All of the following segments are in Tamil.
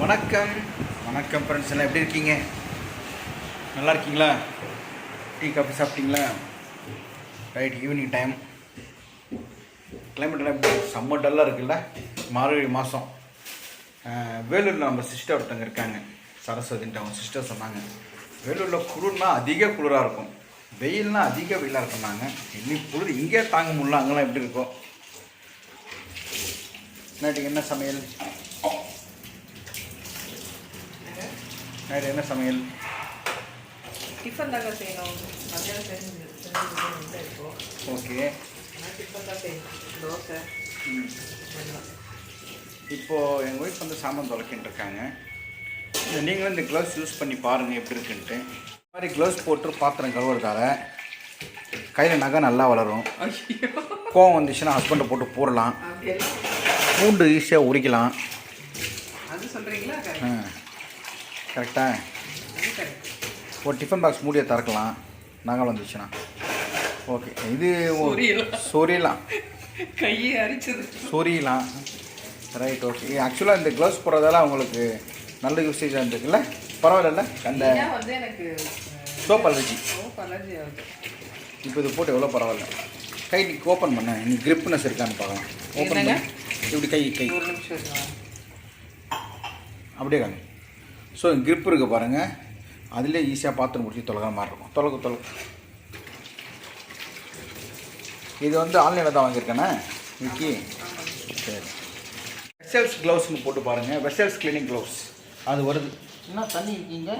வணக்கம். வணக்கம் ஃப்ரெண்ட்ஸ் எல்லாம். எப்படி இருக்கீங்க? நல்லா இருக்கீங்களா? டீ காஃபி சாப்பிட்டீங்களா? ரைட் ஈவினிங் டைம் கிளைமேட் எல்லாம் எப்படி? செம்ம டல்லாக இருக்குல்ல? மார்கழி மாதம் வேலூரில் நம்ம சிஸ்டர் ஒருத்தவங்க இருக்காங்க. சரஸ்வதின்ட்டு அவங்க சிஸ்டர் சொன்னாங்க. வேலூரில் குளிர்னா அதிக குளிராக இருக்கும். வெயில்னா அதிக வெயிலாக இருக்குனாங்க இன்னும் குளிர் இங்கே தாங்க முடியல. அங்கெல்லாம் எப்படி இருக்கும்? நைட்டுக்கு என்ன சமையல்? நைட்டு என்ன சமையல்? டிஃபன் தாங்க செய்யணும். மத்தியானம் செஞ்சு ஓகே. டிஃபன் தான் செய்யணும். தோசை. இப்போது எங்கள் ஒய்ஃப் வந்து சாமான் இருக்காங்க இந்த நீங்களும் இந்த க்ளவுஸ் யூஸ் பண்ணி பாருங்கள் எப்படி இருக்குன்ட்டு. இந்த மாதிரி க்ளவுஸ் போட்டு பாத்திரம் கழுவுறதால கையில் நகை நல்லா வளரும். கோவம் வந்துச்சுன்னா ஹஸ்பண்டை போட்டு போடலாம். பூண்டு ஈஸியாக உரிக்கலாம். அது சொல்கிறீங்களா ஆ. கரெக்டாக ஒரு டிஃபன் பாக்ஸ் மூடியை திறக்கலாம். நகை வந்துச்சுன்னா. ஓகே இது சொரியலாம். கையை அரிச்சது. சொரியலாம் ரைட் ஓகே ஆக்சுவலாக இந்த க்ளவுஸ் போடுறதால அவங்களுக்கு நல்ல யூசேஜாக இருந்துக்குல்ல பரவாயில்ல அந்த சோப் அலர்ஜி இப்போ இது போட்டு எவ்வளோ பரவாயில்ல? கை நீ ஓப்பன் பண்ண. நீ கிரிப்னஸ் இருக்கான்னு பார்க்கலாம் ஓப்பன்? பண்ண. இப்படி கை கை. அப்படியே காங்க ஸோ கிரிப் இருக்கு பாருங்கள் அதிலே ஈஸியாக பாத்திரம் பிடிச்சி தொலகிற மாதிரி இருக்கும். தொலைக்கு தொலைக்கு இது வந்து ஆன்லைனில் தான் வாங்கியிருக்கேனே விக்கி? சரி. வெசல்ஸ் க்ளவுஸ்னு போட்டு பாருங்கள் வெசல்ஸ் கிளீனிங் க்ளவுஸ் அது வருது. என்ன தண்ணி இருக்கீங்க?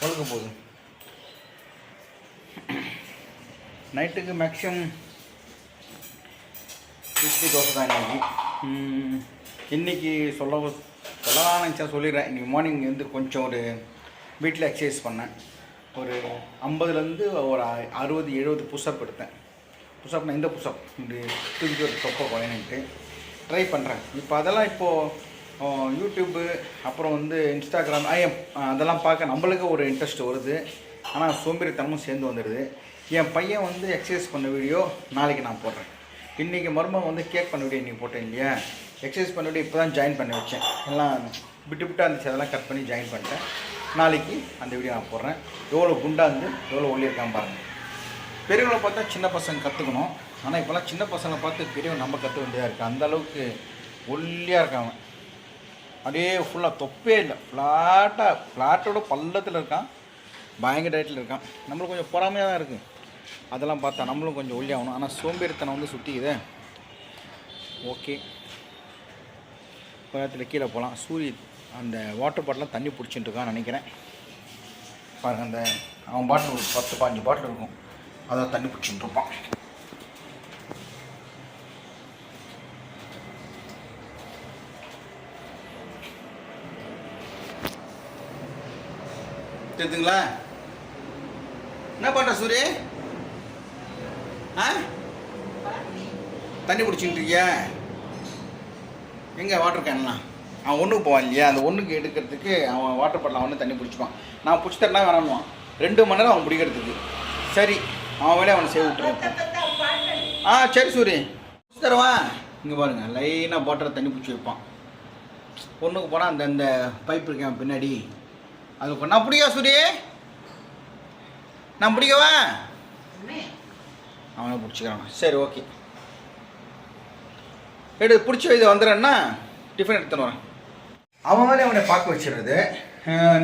தொலக போகுது நைட்டுக்கு மேக்ஸிமம் ஃபிஃப்டி தோசை தான் இன்னைக்கு இன்றைக்கி இன்னைக்கு சொல்ல சொல்லலாம் நினச்சா சொல்லிடுறேன். இன்னைக்கு மார்னிங் வந்து கொஞ்சம் ஒரு வீட்டில் எக்ஸசைஸ் பண்ணேன். ஒரு ஐம்பதுலேருந்து ஒரு அறுபது எழுபது புஷ்அப் எடுத்தேன். புஷ்அப் நான் இந்த புஷ்அப் இந்த தூக்கி ஒரு தொப்பை குறையன்ட்டு ட்ரை பண்ணுறேன் இப்போ அதெல்லாம் இப்போது யூடியூப்பு அப்புறம் வந்து இன்ஸ்டாகிராம் ஐ அதெல்லாம் பார்க்க நம்மளுக்கு ஒரு இன்ட்ரெஸ்ட் வருது. ஆனால் சோம்பேறித்தனமும் சேர்ந்து வந்துடுது. என் பையன் வந்து எக்ஸசைஸ் பண்ண வீடியோ நாளைக்கு நான் போடுறேன். இன்றைக்கி மர்மம் வந்து கேக் பண்ண வீடியோ இன்றைக்கி போட்டேன் இல்லையா? எக்ஸசைஸ் பண்ணிவிட்டு இப்போ தான் ஜாயின் பண்ணி வச்சேன். எல்லாம் விட்டு விட்டு இருந்துச்சு அதெல்லாம் கட் பண்ணி ஜாயின் பண்ணிட்டேன். நாளைக்கு அந்த வீடியோ நான் போடுறேன். எவ்வளோ குண்டாக இருந்து எவ்வளோ ஒல்லியிருக்கான் பாருங்கள் பெரியவங்களை பார்த்தா சின்ன பசங்க கற்றுக்கணும் ஆனால் இப்போல்லாம் சின்ன பசங்களை பார்த்து பெரியவங்க நம்ம கற்றுக்க வேண்டியதாக இருக்குது அந்த அளவுக்கு ஒல்லியாக இருக்காங்க. அப்படியே ஃபுல்லாக தொப்பே இல்லை. ஃப்ளாட்டாக ஃப்ளாட்டோட பள்ளத்தில் இருக்கான். பயங்கர டயட்டில் இருக்கான். நம்மளுக்கு கொஞ்சம் பொறாமையாக தான் இருக்குது அதெல்லாம் பார்த்தா நம்மளும் கொஞ்சம் ஒல்லியாகணும். ஆனால் சோம்பேறித்தனம் வந்து சுற்றிக்குதே ஓகே. நேரத்தில் கீழே போகலாம் சூரிய அந்த வாட்டர் பாட்டிலாம் தண்ணி பிடிச்சிட்டு இருக்கான்னு நினைக்கிறேன். பாருங்க அந்த அவன் பாட்டில் ஒரு பத்து பாஞ்சு பாட்டில் இருக்கும். அதான் தண்ணி பிடிச்சிட்டு இருப்பான். தெரியுதுங்களா என்ன பண்ணுற சூரிய? ஆ? தண்ணி பிடிச்சிட்டு இருக்கியா? எங்கே வாட்டர் கேன்லாம் அவன் ஒன்றுக்கு போவான் இல்லையா? அந்த ஒன்றுக்கு எடுக்கிறதுக்கு அவன் வாட்டர் பாட்டில் அவனே தண்ணி பிடிச்சிப்பான் நான் பிடிச்சி தரனா வேணாம்வான் ரெண்டு மணி நேரம் அவன் பிடிக்கிறதுக்கு சரி அவன் வேலையை அவனை சேவ் விட்டுருவான் ஆ சரி சூரி. பிடிச்சி தருவா இங்கே பாருங்க லைனாக பாட்டில் தண்ணி பிடிச்சி வைப்பான். ஒன்றுக்கு போனால் அந்த அந்த பைப் இருக்கேன் பின்னாடி. அது நான் பிடிக்கா சூரி? நான் பிடிக்கவா? அவனை பிடிச்சிக்கிறான். சரி ஓகே எடு பிடிச்சி இது வந்துடுறேன்னா டிஃபன் எடுத்துன்னு வரேன். அவன் மேலே அவனை பார்க்க வச்சிடுறது.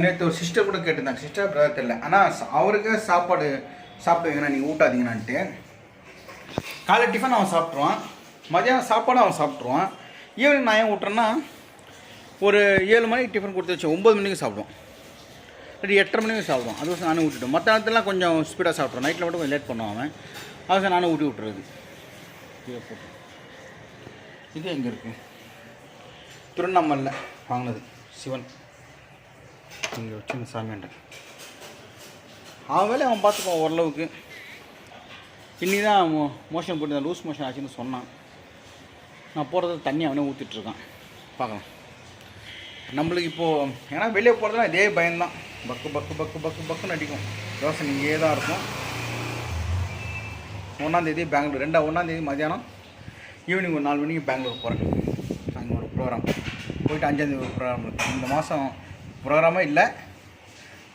நேற்று ஒரு சிஸ்டர் கூட கேட்டிருந்தாங்க. சிஸ்டர் பிரதர் தெரியல. ஆனால் அவருக்கு சாப்பாடு சாப்பிடுவீங்கண்ணா நீங்கள் ஊட்டாதீங்கன்னான்ட்டு. காலை டிஃபன் அவன் சாப்பிட்ருவான் மதியானம் சாப்பாடு அவன் சாப்பிட்ருவான் ஈவினிங் நான் ஏன் ஊட்டுறேன்னா ஒரு ஏழு மணிக்கு டிஃபன் கொடுத்து வச்சு ஒம்பது மணிக்கு சாப்பிடுவோம் இல்லாட்டி எட்டரை மணிக்கு சாப்பிடுவோம் அது நானும் ஊட்டிட்டோம் மற்ற நேரத்துலாம் கொஞ்சம் ஸ்பீடாக சாப்பிட்றோம் நைட்டில் மட்டும் கொஞ்சம் லேட் பண்ணுவான் அவன். அவன் நானும் ஊட்டி விட்டுறது இது எங்கே இருக்குது திருவண்ணாமலையில் வாங்கினது சிவன். இங்கே வச்சு சாமியாண்ட அவன் வேலையை அவன் பார்த்துக்குவான் ஓரளவுக்கு. இன்னி தான் மோ மோஷன் போட்டு லூஸ் மோஷன் ஆச்சுன்னு சொன்னான். நான் போகிறது தண்ணி அவனே ஊற்றிட்டுருக்கான் பார்க்கலாம். நம்மளுக்கு இப்போது ஏன்னா வெளியே போகிறதுனா இதே பயம்தான். பக்கு பக்கு பக்கு பக்கு பக்குன்னு அடிக்கும். யோசனை இங்கே தான் இருக்கும் ஒன்றாந்தேதி பெங்களூர் ரெண்டா ஒன்றாந்தேதி மதியானம் ஈவினிங் ஒரு நாலு மணிக்கு பெங்களூர் போகிறேன் அங்கே ஒரு ப்ரோக்ராம் போயிட்டு அஞ்சாந்தேதி ஒரு ப்ரோக்ராம் இருக்குது இந்த மாதம் ப்ரோக்ராமே இல்லை.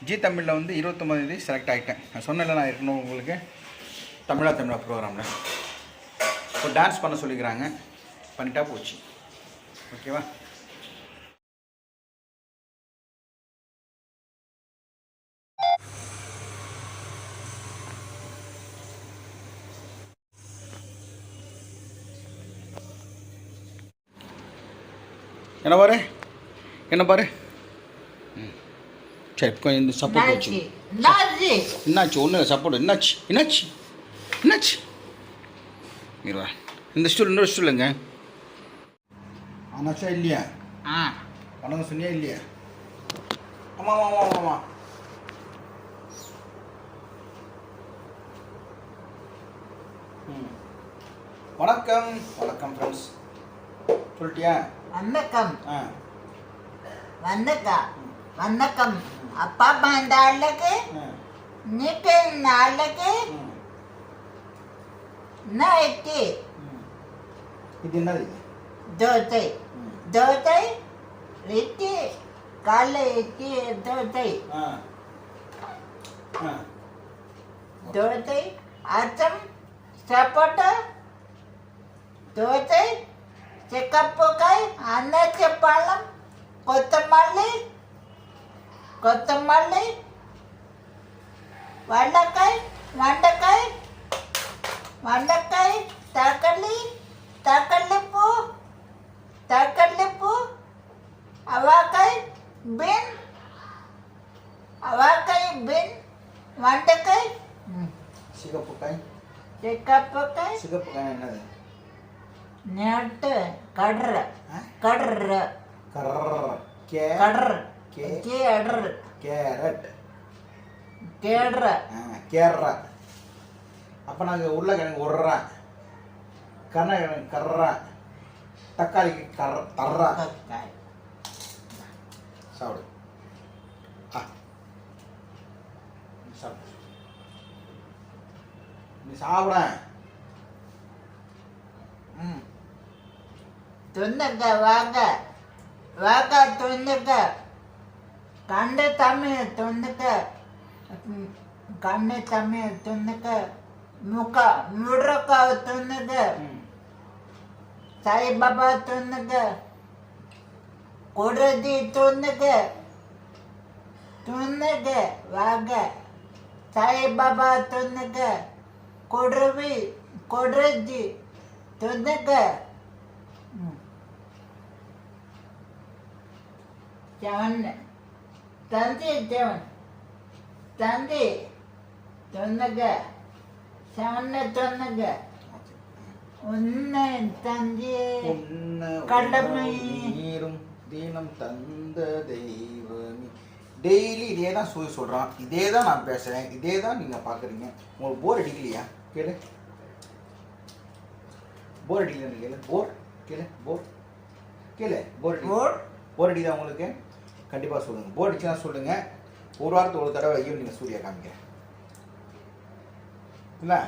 ஜி தமிழில் வந்து இருபத்தொம்பதாந்தேதி செலக்ட் ஆகிட்டேன் நான் சொன்னேன்ல நான் இருக்கணும் உங்களுக்கு தமிழா தமிழா ப்ரோக்ராமில் இப்போ டான்ஸ் பண்ண சொல்லிக்கிறாங்க. பண்ணிட்டா போச்சு. ஓகேவா என்ன பாரு? என்ன பாரு. சரி கொஞ்சம் இந்த சப்போர்ட் வச்சு என்னாச்சு? ஒன்று சப்போர்ட் என்னாச்சு? என்னாச்சு? என்னாச்சு? இருவா இந்த ஸ்டூல் இன்னொரு ஸ்டூலுங்க ஆனாச்சா இல்லையா? ஆ. பணம் சொன்னியா இல்லையா? ஆமாம் ஆமாம் ஆமாம் ஆமாம். வணக்கம். வணக்கம் ஃப்ரெண்ட்ஸ் சொல்லிட்டியா? வணக்கம். வணக்கம். வணக்கம். அப்பா அம்மா இந்த ஆளுக்கு நீக்கு இந்த ஆளுக்கு நைட்டி ம். இது என்னது? தோசை. தோசை இட்லி காலை இட்லி தோசை. தோசை அச்சம் சப்போட்டா దోసై చిక్కప్పుకాయ అందరు చెప్పాళ్ళం కొత్తమల్లి కొత్తమల్లి వండకాయ వండకాయ వండకాయ తకలి తకలిప్పు తకలిప్పు అవాకాయ బిన్ అవాకాయ బిన్ వండకాయ. సిగప్పుకాయ సిగప్పుకాయ సిగప్పుకాయ అన్నది. கடற? கடற கர்ர கே கடற கே கேடுற கேரட் கேடுற கேர்ரா அப்போ நாங்கள் உருளைக்கிழங்கு உர்றா கருணக்கிழங்கு கர்றா தக்காளிக்கு கர் தர்றா சாப்பிடு ஆ சாப்பிடு நீ சாப்பிட ம் துண்ணுங்க வாங்க. வாங்க துண்ணுங்க கண்டு தமிழ் துண்ணுக்க. கண்ணு தமிழ் துண்ணுக்க. முக்க முடுக்க துண்ணுங்க ம் சாய்பாபா துண்ணுக்க. குருதி துண்ணுங்க துண்ணுங்க வாங்க. சாய்பாபா துண்ணுங்க குருவி குருதி துண்ணுங்க செவன் தந்தி செவன் தந்தி துண்ணுக்க செவன்னு துண்ணுக்க உன்னை தந்தி உன்ன கடமை. நீரும் தீனம் தந்த தெய்வமே. டெய்லி இதே தான் சொல்லி சொல்கிறான் இதே தான் நான் பேசுகிறேன் இதே தான் நீங்கள் பார்க்குறீங்க உங்களுக்கு போர் அடிக்கலையா? கேளு. போர் அடிக்கல கேளு? போர் கேளு. போர் கேளு. போர் போர் போர் அடிக்குதா உங்களுக்கு? கண்டிப்பாக சொல்லுங்கள் போர் அடிச்சுன்னா சொல்லுங்கள் ஒரு வாரத்துக்கு ஒரு தடவை ஐயோ நீங்கள் சூரிய காமிங்க. இல்லை?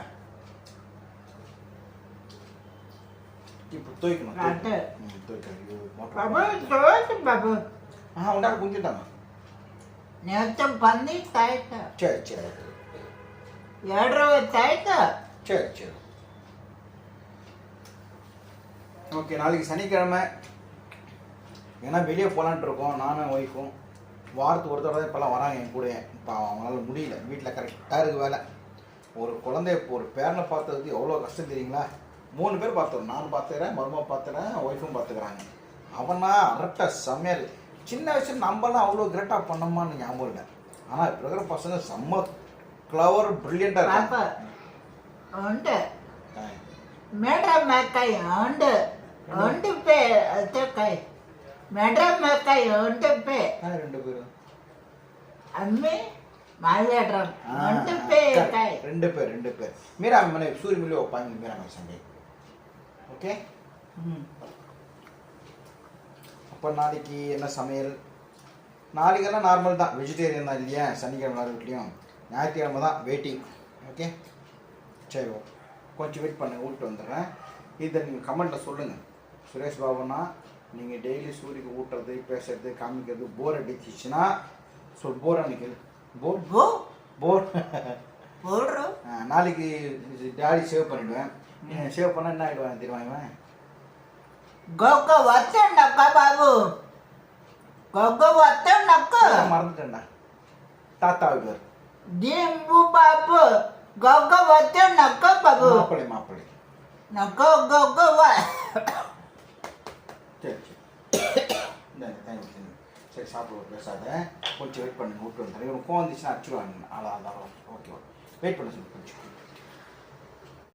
இப்போ துவைக்கணும் துவைக்கணும். ஆ உண்டாட குஞ்சுட்டாமா நேற்றம் பண்ணி தாய்த்த. சரி சரி. ஏழரை தாய்த்த. சரி சரி. ஓகே நாளைக்கு சனிக்கிழமை ஏன்னா வெளியே போகலான்ட்டு இருக்கோம். நானும் ஒய்ஃபும் வாரத்துக்கு ஒரு தடவை இப்போல்லாம் வராங்க என் கூட. இப்போ அவங்களால முடியல. வீட்டில் கரெக்டாக இருக்குது வேலை. ஒரு குழந்தைய ஒரு பேரனை பார்த்ததுக்கு எவ்வளோ கஷ்டம் தெரியுங்களா? மூணு பேர் பார்த்துறோம் நானும் பார்த்துக்கிறேன் மருமா பார்த்துறேன் ஒய்ஃபும் பார்த்துக்கிறாங்க. அவனா அரட்டை சமையல் சின்ன வயசுல நம்மளாம் அவ்வளோ கிரேட்டாக பண்ணோமான்னு ஞாபகம் இல்லை. ஆனால் இப்போ இருக்கிற பசங்க செம்ம கிளவர் ப்ரில்லியண்டாக இருக்கு மேடம் கை ஆண்டு. ரெண்டு பே கை ఉండు పే అత్తకాయ మేడం మెక్కాయ ఉండు పే ஆ, ரெண்டு பேரும் అమ్మి మాట్లాడడం ஆ, ఉండు పే correct. కాయ ரெண்டு பேர் ரெண்டு பேர் மீரா மனை சூரிய மில்லி வைப்பாங்க மீரா மனை சண்டே ஓகே அப்போ நாளைக்கு என்ன சமையல் நாளைக்கெல்லாம் நார்மல் தான் வெஜிடேரியன் தான் இல்லையா சனிக்கிழமை எல்லார் வீட்லேயும் ஞாயிற்றுக்கிழமை தான் வெயிட்டிங் ஓகே சரி ஓகே கொஞ்சம் வெயிட் பண்ணு விட்டு வந்துடுறேன் இதை நீங்கள் கமெண்ட்டில் சொல்லுங்கள் சுரேஷ் பாபுனா நீங்கள் டெய்லி சூரியக்கு ஊட்டுறது பேசுறது காமிக்கிறது போர் அடிச்சிச்சுன்னா சொல் போர் அன்னைக்கு போர் போ போர் போடுறோம் நாளைக்கு டாடி சேவ் பண்ணிடுவேன். சேவ் பண்ண என்ன ஆகிடுவான் திருவாயுவேன் கொக்கோ வச்சேன்டாக்கா பாபு. கொக்கோ வச்சேன்டாக்கா மறந்துட்டேன்டா. தாத்தா ஆகிடுவார் டிம்பு பாபு. கொக்கோ வச்சேன்டாக்கா பாபு. மாப்பிள்ளை மாப்பிள்ளை. கொக்கோ கொக்கோ சரி சரி. இந்த தேங்க் யூ சரி சாப்பிட பேசாத. கொஞ்சம் வெயிட் பண்ணுங்க விட்டு வந்துடுறேன். இவனுக்கு கோவம் வந்துச்சுன்னா அச்சுருவாங்க ஆளா இருந்தாலும் ஓகே ஓகே வெயிட் பண்ண சொல்லுங்கள் கொஞ்சம்.